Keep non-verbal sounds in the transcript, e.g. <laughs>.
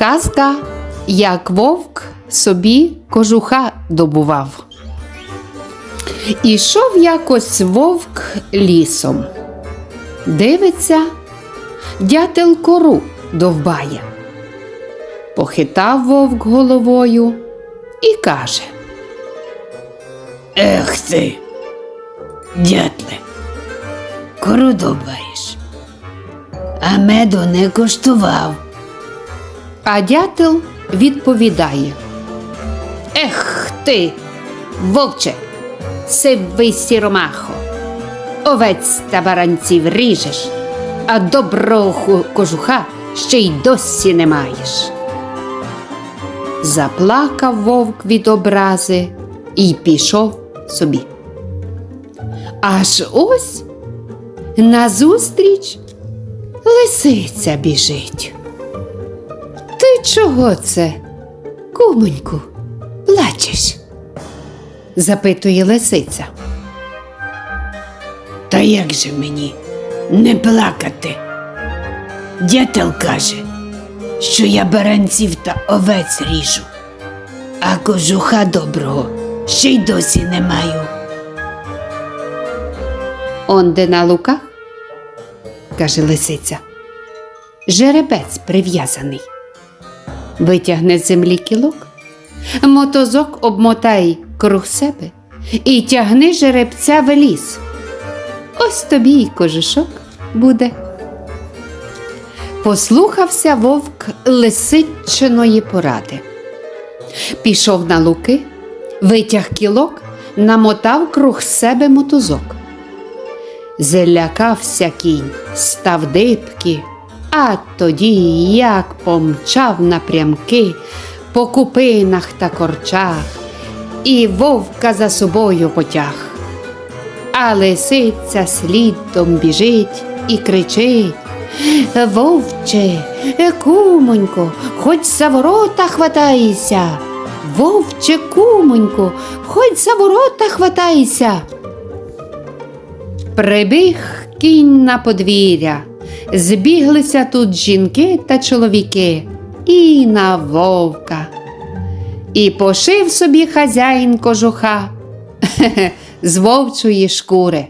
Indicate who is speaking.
Speaker 1: Казка, як вовк собі кожуха добував. Ішов якось вовк лісом. Дивиться, дятел кору довбає. Похитав вовк головою і каже.
Speaker 2: Ех ти, дятле, кору довбаєш, а меду не коштував.
Speaker 1: А дятел відповідає. Ех ти, вовче, сивий сіромахо, овець та баранців ріжеш, а доброго кожуха ще й досі не маєш. Заплакав вовк від образи і пішов собі. Аж ось назустріч лисиця біжить. Ти чого це, кумоньку, плачеш? запитує лисиця.
Speaker 2: Та як же мені не плакати? Дятел каже, що я баранців та овець ріжу, а кожуха доброго ще й досі не маю.
Speaker 1: Онде на луках, каже лисиця. Жеребець прив'язаний. Витягне з землі кілок, мотозок обмотай круг себе і тягни жеребця в ліс. Ось тобі й кожушок буде. Послухався вовк лисичиної поради. Пішов на луки, витяг кілок, намотав круг себе мотузок. Злякався кінь, став дибки, а тоді як помчав напрямки по купинах та корчах, і вовка за собою потяг. А лисиця слідом біжить і кричить. Вовче, кумонько, хоч за ворота хватайся. Вовче, кумонько, хоч за ворота хватайся. Прибіг кінь на подвір'я, збіглися тут жінки та чоловіки і на вовка. І пошив собі хазяїн кожуха <laughs> з вовчої шкури.